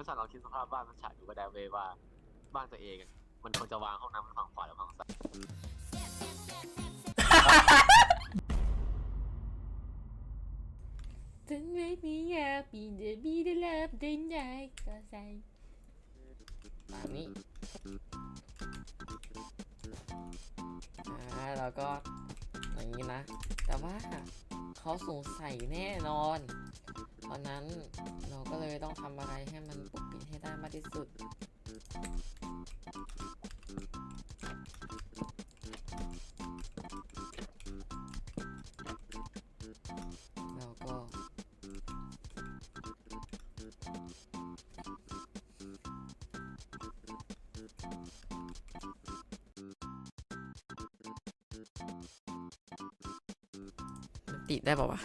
ไม่สั่งลองคิดสภาพบ้านมันฉายดูก็ได้เว้ยว่าบ้านตัวเองอะมันควรจะวางห้องน้ำฝั่งขวาหรือฝั่งซ้ายฉันไม่มีอยากมีเดบีได้รับได้ไหนก็ใส่ตามนี้อ่าแล้วก็อย่างนี้นะ แต่ว่าเขาสงสัยแน่นอนเพ ราะนั้นเราก็เลยต้องทำอะไรให้มันปกปิดให้ได้มากที่สุด แล้วก็ติดได้ป่าวะ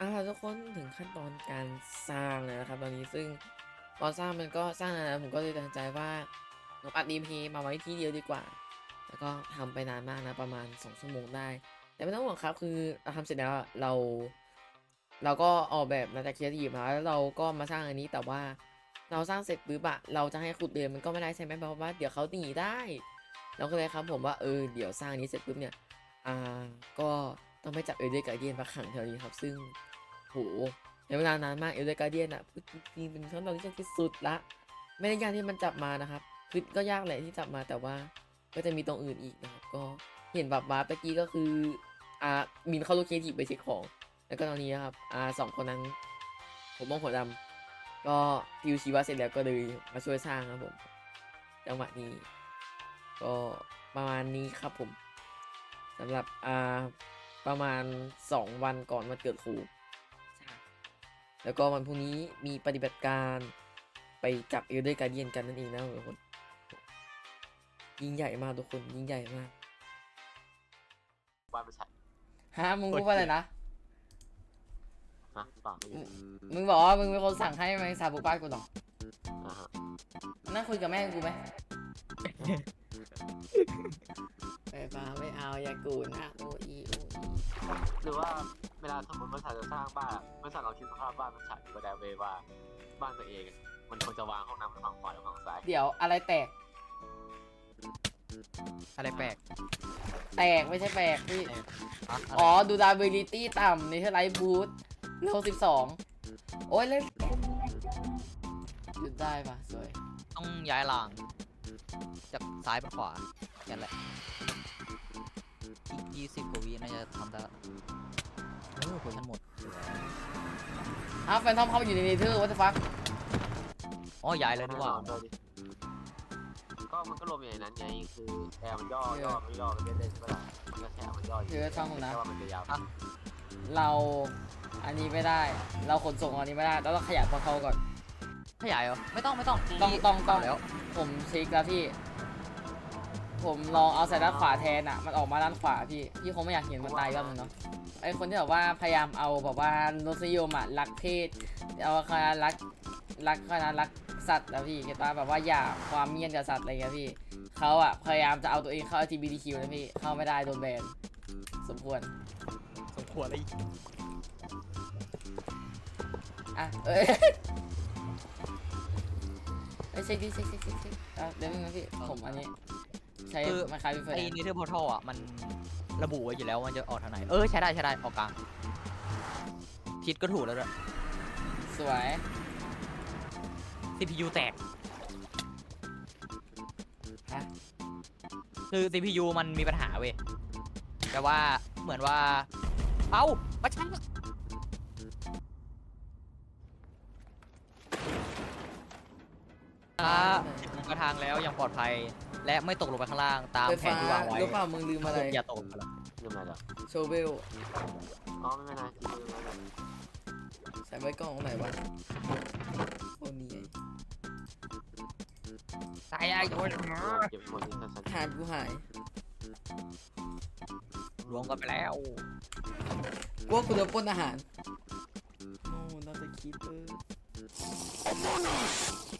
อาล่ะทุกคนถึงขั้นตอนการสร้างแล้วนะครับ ตอนนี้ซึ่งตอนสร้างมันก็สร้างนานผมก็เลยตัดใจว่าเราอัดดีพีมาไว้ที่เดียวดีกว่า แล้วก็ทำไปนานมากนะประมาณ 2 ชั่วโมงได้ แต่ไม่ต้องห่วงครับคือเราทำเสร็จแล้วเรา เราก็ออกแบบมาจากเคียร์ทีมาแล้วเราก็มาสร้างอันนี้แต่ว่าเราสร้างเสร็จปุ๊บอะเราจะให้ขุดเดินมันก็ไม่ได้ใช่ไหมเพราะว่าเดี๋ยวเขาหนีได้เราก็เลยครับผมว่าเออเดี๋ยวสร้างนี้เสร็จปุ๊บเนี่ยอ่าก็ต้องไปจับเอเดอร์การเดียนมาขังแถวนี้ครับ ซึ่ง โหใช้เวลานานมากเอลเดอร์การเดียนอะพูดจริงๆเป็นขั้นตอนที่ยากที่สุดละ ไม่ได้ยากที่มันจับมานะครับ คือก็ยากแหละที่จับมาแต่ว่าก็จะมีตรงอื่นอีกนะครับ ก็เห็นแบบบาร์เมื่อกี้ก็คืออ่ามินเข้าโลเคทีไปเช็คของ แล้วก็ตอนนี้นะครับอ่าสองคนนั้น ผมมองหัวดำก็ฟิวชีวะเสร็จแล้วก็เลยมาช่วยสร้างครับผมจังหวะนี้ ก็ประมาณนี้ครับผมสำหรับอ่าประมาณ 2 วันก่อนวันเกิดครู แล้วก็วันพรุ่งนี้มีปฏิบัติการไปจับเอลเดอร์การเดียนกันนั่นเองนะทุกคนยิ่งใหญ่มากทุกคนยิ่งใหญ่มากบ้านมันฉายฮะมึงพูดว่าอะไรนะฮะเปล่าไม่อืรู้มมึงบอกว่ามึงเป็นคนสั่งให้ไหมซาบุป้ากูเหรออ่าฮะนั่งคุยกับแม่กูไหมไปป้าไม่เอาอย่ากูนะโออีโออีหรือว่า เวลาสมมติว่าจะสร้างบ้านอะไม่สั่งลองคิดสภาพบ้านมันฉายดูก็ได้เว้ยว่าบ้านตัวเองอะมันควรจะวางห้องน้ำฝั่งขวาหรือฝั่งซ้ายเดี๋ยวอะไรแตก อะไรแปลกแตกไม่ใช่แปลกพี่อะอ๋อ ดูดาบิลิตี้ต่ำในเทอร์ไลท์บูทโลสิบสองโอ้ยเล่นหยุดได้ปะสวย ต้องย้ายราง จากซ้ายไปขวาแค่นั้นแหละอีกยี่สิบกว่าวิน่าจะทำได้ละ เออผลฉันหมดอ้าวแฟนทอมเข้าไปอยู่ในเนเธอร์วัตฟักอ๋อย้ายเลยดีกว่าแน่นอนด้วยดิก็มันก็รวมอยู่ในนั้นไงคือแอร์มันย่อย่อไม่ย่อกันเล่นๆใช่ไหมล่ะมันก็แค่มันย่ออยู่เดี๋ยวช่างผมนะแค่ว่ามันจะยาวเราอันนี้ไม่ได้ เราขนส่งอันนี้ไม่ได้แล้วเราขยับพอเขาก่อน ขยายเหรอ ไม่ต้องไม่ต้องต้องพี่ต้องต้องแล้ว ผมเช็คแล้วพี่ ผมลองเอาใส่ด้านขวาแทนอะ มันออกมาด้านขวาพี่พี่คงไม่อยากเห็นมันตายก็มึงเนาะไอคนที่แบบว่าพยายามเอาแบบว่ารสนิยมอะรักเพศเอาคณะรักรักคณะรักสัตว์แล้วพี่เก็ตปะแบบว่าอย่าความเมียนกับสัตว์อะไรเงี้ยพี่เขาอะพยายามจะเอาตัวเองเข้า LGBTQ นะพี่เข้าไม่ได้โดนแบนสมควรสมควรเลยอะเอ้ยเอ้ยเช็คดิเช็คเช็คเช็คเช็คอะเดี๋ยวนึงนะพี่ผมอันนี้ ใช้คือ มันคล้ายเป็นเฟอไอ้นิเทอร์พอทอะมันระบุไว้อยู่แล้วว่ามันจะออกทางไหน เออใช้ได้ใช้ได้ออกกลาง ทิศก็ถูกแล้วด้วย สวย CPU แตก ฮะ คือ CPU มันมีปัญหาเว้ย แต่ว่าเหมือนว่า เอ้ามาใช้อ่า ระทางแล้วยังปลอดภัย และไม่ตกลงไปข้างล่างตามไฟแผฟ้านที่วางไว้รู้เปล่ามึงลืมอะไรอย่าตกลงไปละลืมอะไรเหรอโชเวลอ๋อไม่เป็นไรลืมอะไรใส่ไว้กล่องตรงไหนวะโอ้นี่ไงตายไอ้โอ้ยเก็บหมดที่ฉันหานกูหายรวมกันไปแล้วกูว่ากูจะปล้นอาหารโอ้น่าจะคิดเออโ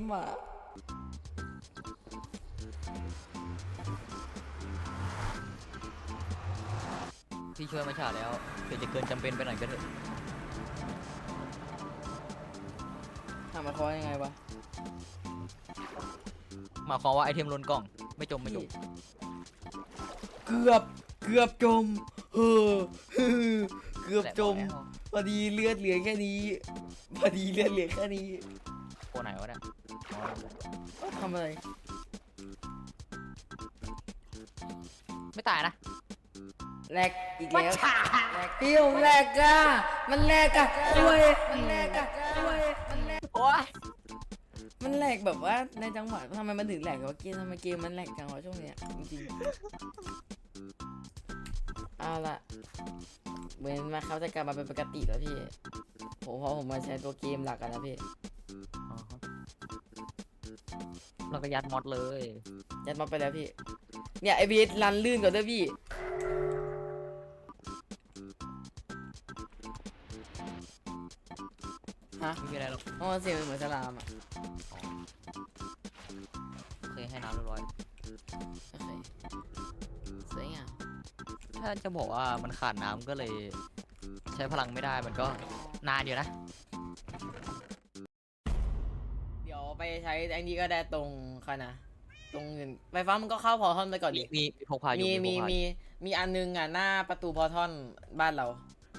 มอะพี่ช่วยมาชาแล้วเผื่อจะเกินจำเป็นไปหน่อยก็เถอะถามมาเขาว่ายังไงวะหมายความว่าไอเทมล้นกล่อง ไม่จมไม่จมเกือบเกือบจมเฮ้อฮือเกือบจมพอดีเลือดเหลือแค่นี้พอดีเลือดเหลือแค่นี้โคไหนวะเนี่ยอ๋อทำอะไร ไม่ตายนะแลกอีกแล้วแลกพี่ผมแลกอะมันแลกอะช่วยมันแลกอะช่วยมันแลกโอ้ยมันแลกแบบว่าในจังหวะทำไมมันถึงแหลกวะเกมทำไมเกมมันแหลกจังวะช่วงเนี้ยจริงๆเอาละเหมือนมาเขาจะกลับมาเป็นปกติแล้วพี่ผมพอผมมาใช้ตัวเกมหลักกันนะพี่ เราก็ยัดมอดเลย ยัดมาไปแล้วพี่ เนี่ยไอบีรันลื่นก่อนด้วยพี่ ฮะไม่มีอะไรหรอกเพราะมันเสียงมันเหมือนสลามอะโอเคให้น้ำเรียบร้อย โอเคสวยงามถ้าจะบอกว่ามันขาดน้ำก็เลย ใช้พลังไม่ได้มันก็นานอยู่นะ ดี๋ยวไปใช้อันนี้ก็ได้ตรงค่ะนะตรงอื่นไฟฟ้ามันก็เข้าพอท่อนไปก่อนมีดิมีมีพกพาอยู่มีมีพกพาอยู่มีมีอันนึงอะหน้าประตูพอท่อนบ้านเรา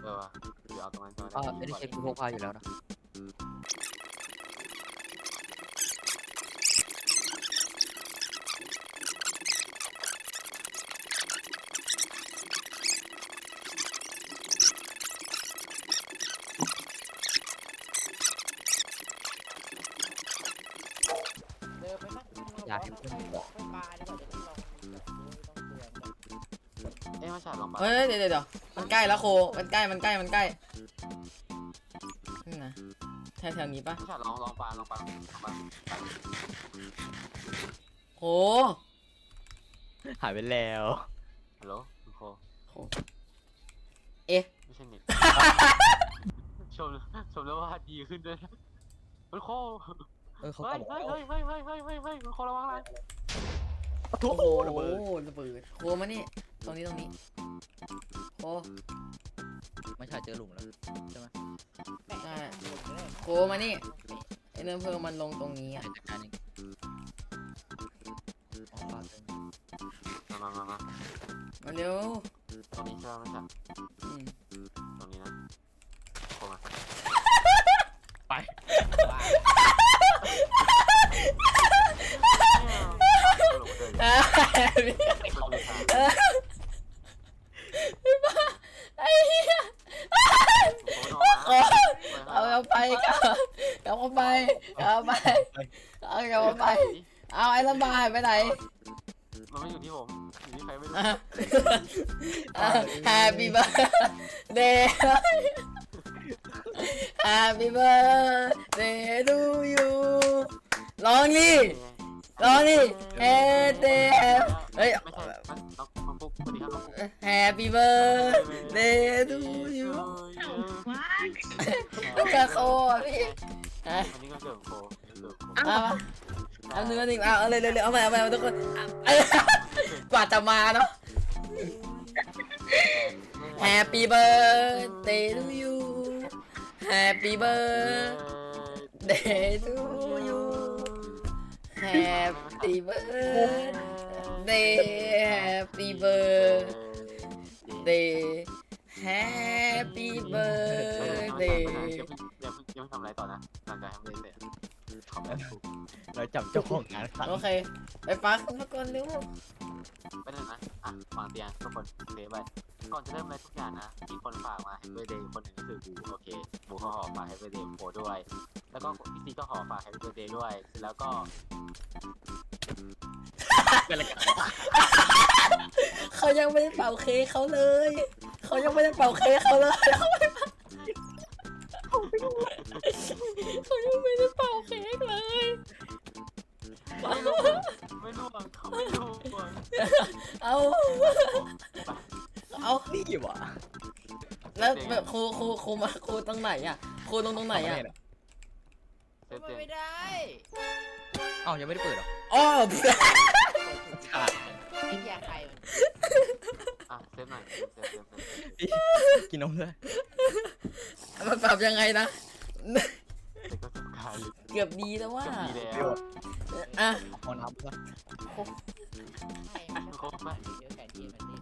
เออเดี๋ยวเอาตรงนั้นตรงเออนั้นไม่ได้เช็คมีพกพาอยู่แล้วนะ มาฉาลองมาเฮ้ยเดี๋ยวเดี๋ยวเดี๋ยวมันใกล้แล้วโค มันใกล้ มันใกล้ มันใกล้นี่นะแถวแถวๆนี้ปะมาฉาลองลองปลาลองปลาลองปลาโหหายไปแล้วฮัลโหลคุณโคโหเอ๊ะ ไม่ใช่เน็ต ชมชมแล้วว่าดีขึ้นด้วยคุณโคเออเขาเฮ้ยบอกเฮ้ยเฮ้ยเฮ้ยเฮ้ยเฮ้ยเฮ้ยเฮ้ยคุณโคระวังอะไรทุโอ้บโหระเบิดระเบิดโคมานี่ ตรงนี้ตรงนี้โคไม่ใช่เจอหลุมแล้วใช่ไหมใช่โคมานี่ไอ้เนื้อเพลิงมันลงตรงนี้อะเดี๋ยวจัดการเองอ๋อฟาดเลยมามามามามาเร็วตรงนี้ใช่ไหมมาฉาอืมตรงนี้นะโคมาไปอ่าไอ้เหี้ยโอ้ เอาเอาไปกลับเอาเข้าไปเอาไปเอาเอาไป เอาไอ้ลำบากหายไปไหนมันไม่อยู่ที่ผมอยู่ที่ใครไม่รู้อะอะ Happy birthday Happy birthday to you ร้องดิร้องดิ Happy เฮ้ยไม่ใช่มันน้องน้อง ปุ๊กสวัสดีครับน้องปุ๊ก Happy birthday to you กระโคพี่อะอันนี้ก็เกิดโคเกิดโคเอามาเอาเนื้อหนึ่งเอาเอาเลยเลยเลยเอาใหม่เอาใหม่เอาทุกคนเอากว่าจะมาเนาะ Happy birthday to you Happy birthday to you Happy birthday Happy birthday Happy เฮ้ย birthday ยังยังยังทำอะไรต่อนะหลังจากทำเสร็จขอบคุณเราจับเจ้าของงานขังโอเค ไปฟังขึ้นมาก่อนเร็วไปเลยนะอะวางเตียงทุกคนเซฟไว้ก่อนจะเริ่มอะไรทุกอย่างนะมีคนฝากมาให้เบอร์เดย์คนหนึ่งก็คือบูโอเคบูเขาขอฝากให้เบอร์เดย์โฟด้วย แล้วก็พี่ซีก็ขอฝากให้เบอร์เดย์ด้วยเสร็จแล้วก็ เป็นอะไรกันเขายังไม่ได้เป่าเค้กเขาเลย เขายังไม่ได้เป่าเค้กเขาเลยเขาไม่ได้เขายังไม่ได้เป่าเค้กเลย ไม่รู้ไม่รู้อะเขาไม่รู้อะเอาเอานี่หวะแล้วแบบครูครูครูมาครูตรงไหนอะครูตรงตรงไหนอะเซฟเตียงไม่ได้ เอ้ายังไม่ได้เปิดเหรออ๋อ กินนมด้วยมันปรับยังไงนะเซฟก็สำคัญเกือบดีแล้วว่า ก็ดีแล้วอะพอน้ำปะไม่ไม่ใช่ความเดี๋ยวไก่เทียมมันเล่น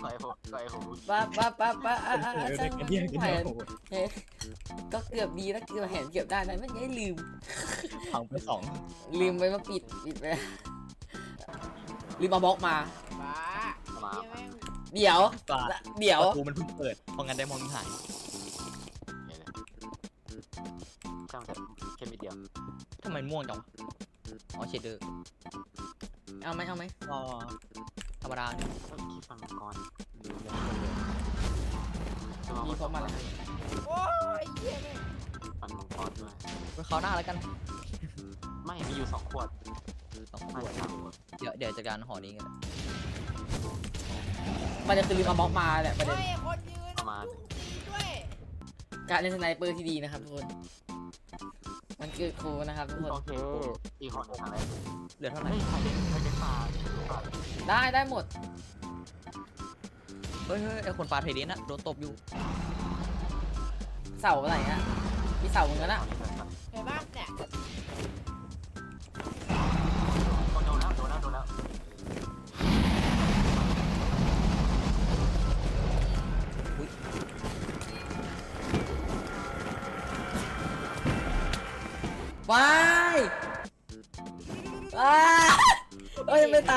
ใส่ผมใส่ผมป้าป้าป้าป้าอะอะเออะอช่างกิมันนเดียวกินแผเดียนวเฮ้ยก็เกือบดีแล้วเกือบเห็นเกือบได้นะไม่ได้ลืมพังไปสองลืมไปมาปิดปิดไปลืมมาบล็อกมา บ้าเทียแม่ง เดี๋ยวปลาเดี๋ยว ประตูมันเพิ่งเปิดเพราะงั้นได้มองหายช่างแต่แค่ไม่เดียวทำไมม่วงจังวะอ๋อเชดเดอร์เอาไหมเอาไหมอ๋อธรรมดาเนี่ยต้องคิดฟังก่อนมีพร้อมมาแล้วโอ้ยเทียแม่งฟังมังกรด้วยไปคราวหน้าแล้วกันไม่มีอยู่สองขวดสองขไม่วด สามขวดเดี๋ยวเดี๋ยวจัดการหอนี้กัน ประเด็นคือลืมมาบล็อกมาแหละประเด็นเฮ้ยคนยืนจุ้งตีด้วยการเล่นสไนเปอร์ที่ดีนะครับทุกคน มันเกิดครูนะครับทุกคน โอเคอีกคนหนึ่งอะไรเหลือเท่าไหร่ เฮ้ยใครเล่นใครเล่นปลาปลาได้ได้หมด เฮ้ยเฮ้ยไอคนปลาไทยเดนอะโดนตบอยู่ เสาอะไรอะมีเสาเหมือนกันอะ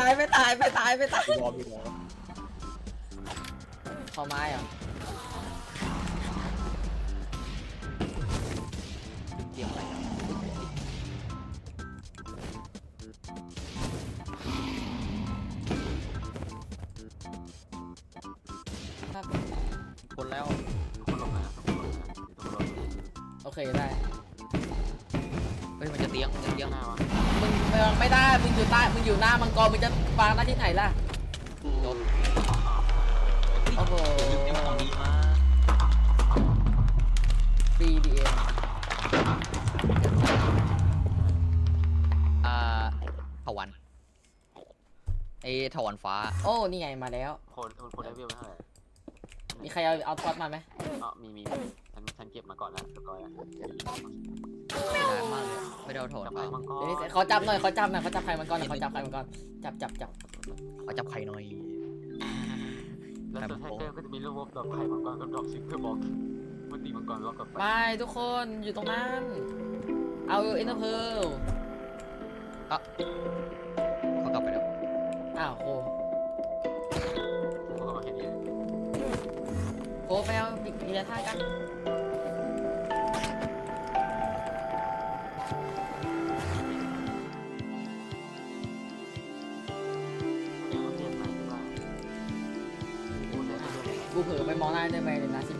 ายไม่ตายไม่ตายไม่ตายรอพี่รอขอไม้เหรอเตียมอะไรครับคนแล้ว โอเคได้ เฮ้ย มันจะเตียงมันจะเตียงหน้าวะมึงมึง ไม่ได้ มึงอยู่ใต้ มึงอยู่หน้ามังกร มึงจะวางหน้าที่ไหนล่ะ โอ้โหบีดีเอ็มอ่าถวันไอ้ถวันฟ้า โอ้ นี่ไงมาแล้ว คนคนได้เวลไม่เท่าไหร่มีใครเอาเอาท็อตมาไหม อ๋อมีมี ฉันเก็บมาก่อนแล้วเรียบร้อยแล้วเสียดายมากเลยไม่ได้เอาถาวันจับไปฟ้ามังกรเดี๋ยวนี้เขาจับหน่อยเขาจับหน่อยเขาจับใครมังกรหน่อยเขาจับใครมังกรจับจับจับเอาจับไข่หน่อย แล้วส่วนแฮกเกอร์ก็จะมีรูปดอกไข่มังกรกับดอกซิงเกิลบอกมันตีมังกรแล้วกับไปทุกคนอยู่ตรงนั้น เอาเอ็นเตอร์เพลเขากลับไปแล้วอ้าวโคมันก็มาแค่นี้โคไปเอาปิดมีท่ากันเรียนใหม่ว่าพูด กูเผลอไปมองหน้าได้ไหมเลยนะสิ